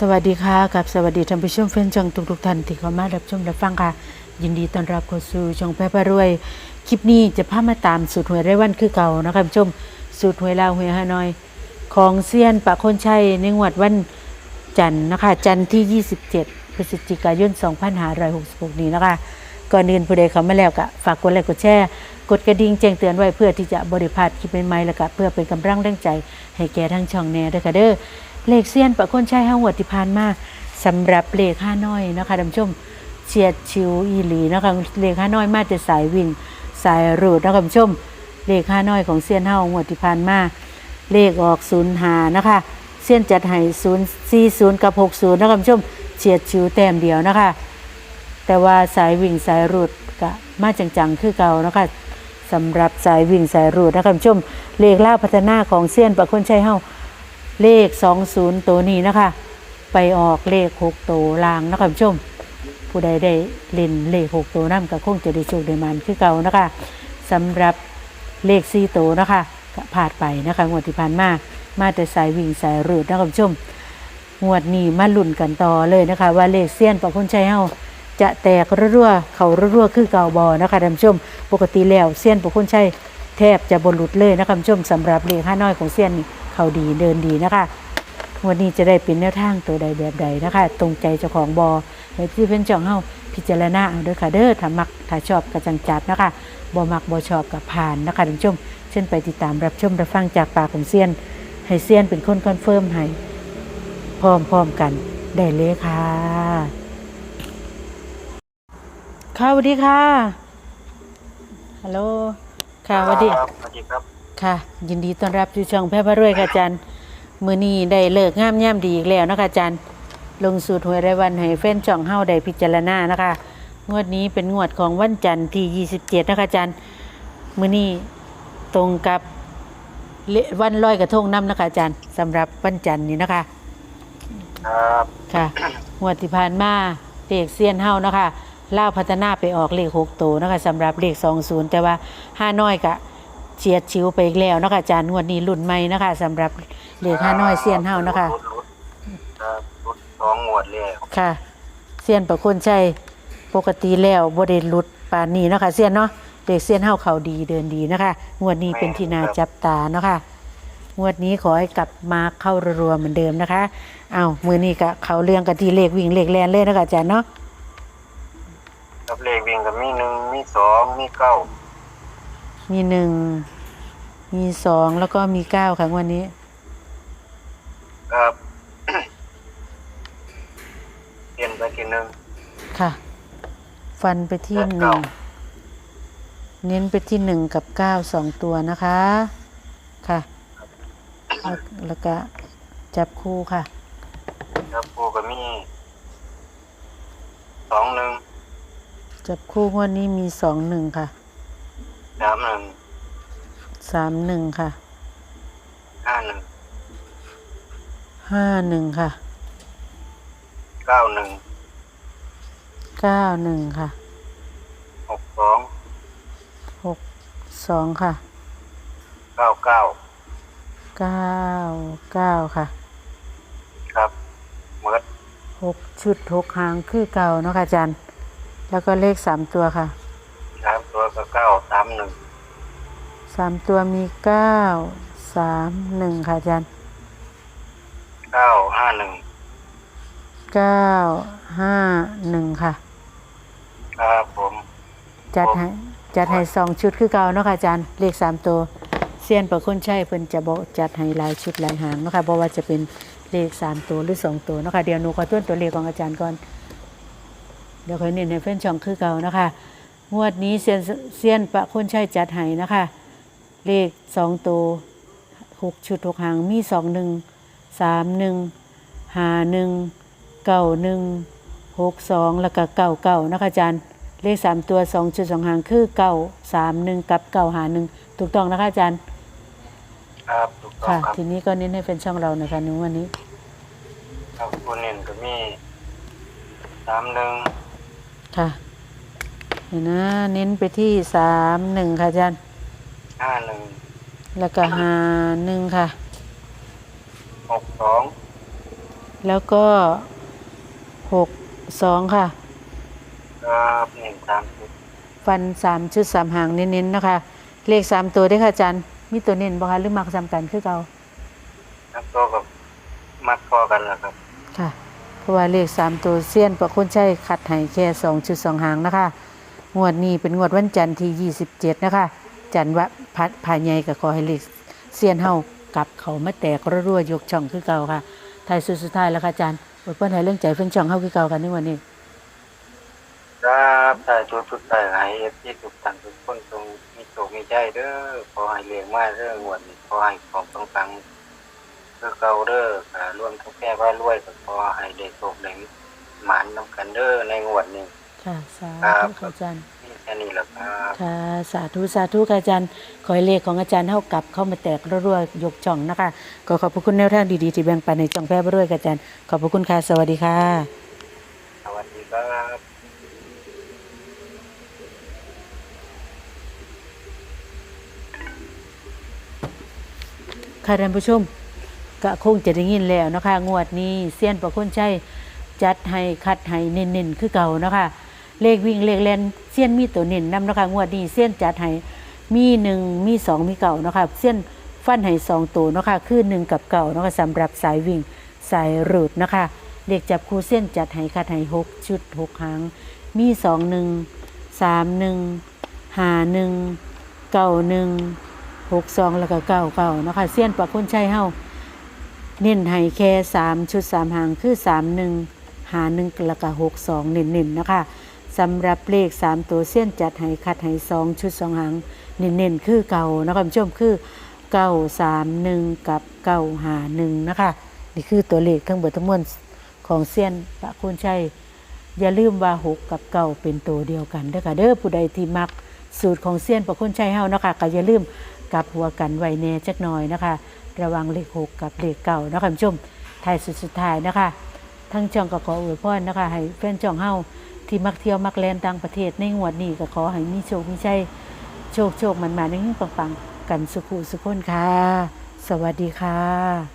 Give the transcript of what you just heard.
สวัสดีค่ะกับสวัสดีท่านผู้ชมแฟนช่องทุกๆท่านที่เข้ามารับชมรับฟังค่ะ ยินดีต้อนรับเข้าสู่ช่องแพร่พารวย คลิปนี้จะพามาตามสูตรหวยไร้วันคือเก่านะคะท่านผู้ชมสูตรหวยลาวหวยฮานอย ของเซียนปะคนชัยในงวดวันจันทร์นะคะ จันทร์ที่ 27 พฤศจิกายน 2566 นี้นะคะ ก่อนอื่นผู้ใดเข้ามาแล้วก็ฝากกดไลค์กดแชร์กดกระดิ่งแจ้งเตือนไว้เพื่อที่จะบริพาดคลิปใหม่ๆแล้วก็เพื่อเป็นกำลังแรงใจ ให้แก่ทั้งช่องแน่ด้วยค่ะเด้อ เลขเซียนประคนใชัยห้างวดที่ผ่านมาสำหรับเลขห้าน้อยนะคะท่านผู้ชมเฉียดชิวอีหลีนะคะเลขห้าน้อยมาแต่สายวิ่งสายรูดนะคะท่านผู้ชมเลขห้าน้อยของเซียนห้างวดที่ผ่านมาเลขออกศูนย์หานะคะเซียนจัดให้ศูนย์สี่ศูนย์กับหกศูนย์นะคะท่านผู้ชมเฉียดชิวแต้มเดียวนะคะ แต่ว่าสายวิ่งสายรูดก็มาจังๆคือเก่านะคะสำหรับสายวิ่งสายรูดนะคะคุณผู้ชมเลขล่าพัฒนาของเซียนประคนใชัยเฮา เลข20ตัวนี้นะคะ ไปออกเลข6ตัวลางนะคะคุณผู้ชม ผู้ใดได้เล่นเลข6ตัวนั่นก็คงจะได้โชคได้มันคือเก่านะคะสำหรับเลข4ตัวนะคะก็ผ่านไปนะคะงวดที่ผ่านมามาแต่สายวิ่งสายรูดนะคะคุณผู้ชมงวดนี้มาลุ้นกันต่อเลยนะคะ ว่าเลขเซียนประคุณชัยเฮาจะแตกรั่วๆเขารั่วๆคือเก่าบอนะคะท่านผู้ชม ปกติแล้วเซียนประคุณชัยแทบจะบนหลุดเลยนะคะท่านผู้ชมสำหรับเลขห้าน้อยของเซียนนี่ เขาดีเดินดีนะคะวันนี้จะได้เป็นแนวทางตัวใดแบบใดนะคะ ตรงใจเจ้าของบอให้ที่เป็นจ่องเฮาพิจารณาเอาด้อค่ะเด้อถ้ามักถ้าชอบก็จังจัดนะคะบ่มักบ่ชอบกับผ่านนะคะท่านผู้ชมเช่นไปติดตามรับชมรับฟังจากปากของเซียน ให้เซียนเป็นคนคอนเฟิร์มให้พร้อมๆกันได้เลยค่ะค่ะสวัสดีค่ะฮัลโหลค่ะสวัสดีสวัสดีครับ ค่ะ ยินดีต้อนรับสู่ช่องแพร่พระรวยค่ะอาจารย์มือนี้ได้เลิกงามย่ามดีอีกแล้วนะคะอาจารย์ ลงสูตรหวยรายวันให้แฟนจ่องเฮาได้พิจารณานะคะ งวดนี้เป็นงวดของวันจันทร์ที่ 27 นะคะอาจารย์ มือนี้ตรงกับเลวันลอยกระทงน้ำนะคะอาจารย์สำหรับวันจันทร์นี้นะคะ ครับค่ะงวดที่ผ่านมาเลขเซียนเฮานะคะเล่าวพัฒนาไปออกเลขหกตัวนะคะสำหรับเลขสองศูนย์แต่ว่าห้าน้อยกะ เฉียดชิวไปอีกแล้วนะคะอาจารย์งวดนี้รุ่นใหม่นะคะสำหรับเลขห้าน้อยเซียนเฮานะคะ รุดรุดครับรุดสองงวดเลยค่ะเซียนประคุณชัยปกติแล้วบ่ได้หลุดปานนี้เนาะคะเซียนเนาะเลขเซียนเฮาเขาดีเดินดีนะคะงวดนี้เป็นที่นาจับตาเนาะค่ะงวดนี้ขอให้กลับมาเข้ารัวๆเหมือนเดิมนะคะเอาวมือนี้ก็เขาเรื่องกันที่เลขวิ่งเลขแลนเลยนะคะอาจารย์เนาะกับเลขวิ่งกับมีหนึ่งมีสองมีเก้า มีหนึ่ง มีสองแล้วก็มีเก้าค่ะงวันนี้ ครับ เปลี่ยนไปทีหนึ่ง ค่ะ ฟันไปที่และหเก้านึ่ง เน้นไปที่หนึ่งกับเก้าสองตัวนะคะ ค่ะ แล้วแล้วก็จับคู่ค่ะครับกูก็มีสองหนึ่ง จับคู่งวันนี้มีสองหนึ่งค่ะ สามหนึ่งสามหนึ่งค่ะห้าหนึ่งห้าหนึ่งค่ะเก้าหนึ่งเก้าหนึ่งค่ะหกสองหกสองค่ะเก้าเก้าเก้าเก้าค่ะครับเมิดหกชุดหกหางคือเก่าเนาะค่ะอาจารย์ แล้วก็เลขสามตัวค่ะสามตัวก็เก้าสามหนึ่งสามตัวมีเก้าสามหนึ่งค่ะอาจารย์เก้าห้าหนึ่งเก้าห้าหนึ่งค่ะ ครับผม จัดให้จัดให้สองชุดคือเก่าเนาะค่ะอาจารย์เลขสามตัวเซียนประคุณชัยเพิ่นจะบอกจัดให้หลายชุดหลายหางเนาะค่ะเพราะว่าจะเป็นเลขสามตัวหรือสองตัวเนาะค่ะเดี๋ยวหนูขอทวนตัวเลขของอาจารย์ก่อนเดี๋ยวค่อยเน้นในเพื่อนช่องคือเก่านะคะ งวดนี้เซียนเซียนประคุณชัยจัดให้นะคะ เลขสองตัวหกชุดหกหางมีสองหนึ่งสามหนึ่งห้าหนึ่งเก้าหนึ่งหกสองแล้วก็เก้าเก้านะคะอาจารย์ เลขสามตัวสองจุดสองหางคือเก้าสามหนึ่งกับเก้าหาหนึ่งถูกต้องนะคะอาจารย์ ครับถูกต้องค่ะ ครับทีนี้ก็เน้นให้เป็นช่องเรานะคะในวันนี้ครับคุณเน้นก็มีสามหนึ่งค่ะ เห็นนะ เน้นไปที่สามหนึ่งค่ะอาจารย์ ห้าหนึ่งแล้วก็หาหนึ่งค่ะ หกสองแล้วก็หกสองค่ะ ครับเน้นสามชุดฟันสามชุดสามหางเน้นๆนะคะ เลขสามตัวได้อค่ะอาจารย์ มีตัวเน้นบ่คะหรือมักซ้ำกันคือเก่าน้ำตัวกับมัดพอกันแล้วครับ ค่ะ เพราะว่าเลขสามตัวเซียนประคุณใช้ขัดให้แค่สองชุดสองหางนะคะ งวดนี้เป็นงวดวันจันทร์ที่ 27 นะคะ จันทร์วะพัดภายในก็ขอให้เลขเซียนเฮากลับเขามาแตกรั่วยกช่องคือเก่าค่ะไทยสุดสุดท้ายแล้วค่ะอาจารย์อวยพรให้เรื่องใจเพิ่นช่องเฮาคือเก่ากันในวันนี้ ครับแต่ชุดสุดท้ายให้เอฟซีทุกท่านทุกคนจงมีโชคมีใจเด้อขอให้เลี้ยงมาเด้องวดนี้ขอให้ของตรงกลางเพื่อเก่าเด้ออ่ารวมทั้งแก่ว่ารวยก็ขอให้ได้โชคได้หมานนำกันเด้อในงวดนี้ ค่ะสาครัธุบค่ะอาจารย์นี่แค่นี้แหละครับค่ะสาธุสาธุค่ะอาจารย์ ขอให้เลขของอาจารย์เท่ากับเข้ามาแตกรั่วๆยกช่องนะคะก็ขอบพระคุณแนวทางดีๆที่แบ่งปันในช่องแพร่ด้วยค่ะอาจารย์ขอบพระคุณค่ะสวัสดีค่ะสวัสดีครับค่ะท่านผู้ชมก็คงจะได้ยินแล้วนะคะ งวดนี้เซียนประคุณชัยจัดให้คัดให้เน้นๆคือเก่านะคะ เลขวิ่งเลขเล่นเซียนมีตัวเน้นนำนะคะงวดนี้เซียนจัดให้มีหนึ่งมีสองมีเก่านะคะเซียนฟันให้สองตัวนะคะคือหนึ่งกับเก่านะคะสำหรับสายวิ่งสายรูดนะคะเลขจับคู่เส้นจัดให้คัดให้หกชุดหกหางมีสองหนึ่งสามหนึ่งหาหนึ่งเก้าหนึ่งหกสองแล้วก็เก้าเก้านะคะเส้นประคุณชัยเฮาเน้นให้แค่สามชุดสามหางคือสามหนึ่งหาหนึ่งแล้วก็หกสองเน้นๆนะคะ สำหรับเลขสามตัวเส้นจัดให้คัดให้สองชุดสองหางเน้นๆคือเก่านะคะคุณผู้ชมคือเก้าสามหนึ่งกับเก้าหาหนึ่งนะคะ นี่คือตัวเลขทั้งหมดทั้งมวลของเซียนพระคุณชัยอย่าลืมว่าหกกับเก่าเป็นตัวเดียวกันเด้อค่ะเด้อผู้ใดที่มักสูตรของเซียนพระคุณชัยเฮานะคะก็อย่าลืมกลับหัวกันไว้แน่จักหน่อยนะคะ ระวังเลขหกกับเลขเก่านะคะคุณผู้ชมท้ายสุดสุดท้ายนะคะ ทั้งช่องก็ขออวยพรนะคะ ให้แฟนช่องเฮา ที่มักเที่ยวมักแลนต่างประเทศในงวดนี้ก็ขอให้มีโชคมีชัยโชคโชคมันมาในยิ่งปังๆ กันสุขุสุขคนค่ะ สวัสดีค่ะ